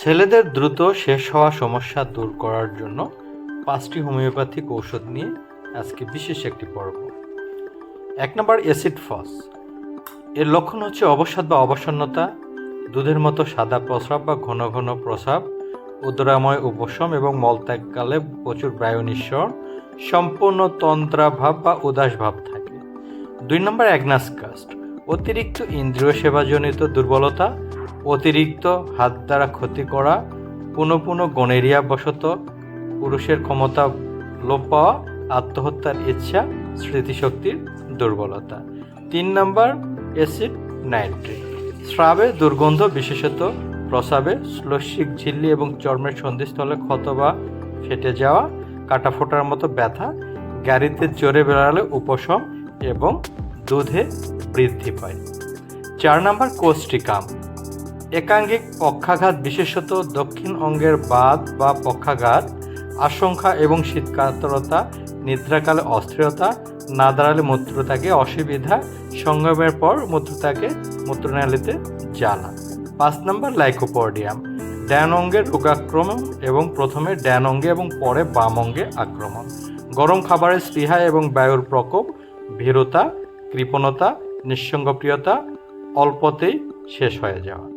ছেলেদের দ্রুত শেষ হওয়া সমস্যা দূর করার জন্য পাঁচটি হোমিওপ্যাথিক ঔষধ নিয়ে আজকে বিশেষ একটি পর্ব। এক নম্বর অ্যাসিড ফস। এর লক্ষণ হচ্ছে অবসাদ বা অবসন্নতা, দুধের মতো সাদা প্রস্রাব বা ঘন ঘন প্রস্রাব, উদরাময় উপশম এবং মলত্যাগকালে প্রচুর বায়ু নিঃসরণ সম্পূর্ণ তন্ত্রাভাব বা উদাস ভাব থাকে। দুই নম্বর অ্যাগনাস কাস্ট। অতিরিক্ত ইন্দ্রিয় সেবাজনিত দুর্বলতা অতিরিক্ত হাত দ্বারা ক্ষতি করা, পুনঃ পুনঃ গণেরিয়া বশত পুরুষের ক্ষমতা লোপ পাওয়া, আত্মহত্যার ইচ্ছা, স্মৃতিশক্তির দুর্বলতা। তিন নম্বর, অ্যাসিড নাইট্রিক। স্রাবে দুর্গন্ধ, বিশেষত প্রসাবে শ্লৈষিক ঝিল্লি এবং চর্মের সন্ধিস্থলে ক্ষত বা ফেটে যাওয়া কাটা ফোটার মতো ব্যথা, গাড়িতে চড়ে বেড়ালে উপশম এবং দুধে বৃদ্ধি পায়। চার নম্বর কোষ্টিকাম একাঙ্গিক পক্ষাঘাত বিশেষত দক্ষিণ অঙ্গের বাত বা পক্ষাঘাত, আশঙ্কা এবং শীতকাতরতা, নিদ্রাকালে অস্থিরতা না দাঁড়ালে মূত্রত্যাগে অসুবিধা, সঙ্গমের পর মূত্রত্যাগে মূত্রনালীতে জ্বালা। পাঁচ নম্বর, লাইকোপোডিয়াম। ড্যান অঙ্গের রোগাক্রমণ এবং প্রথমে ড্যান অঙ্গে এবং পরে বাম অঙ্গে আক্রমণ। গরম খাবারের স্পৃহা এবং বায়ুর প্রকোপ, ভীরতা, কৃপণতা, নিঃসঙ্গপ্রিয়তা, অল্পতেই শেষ হয়ে যাওয়া।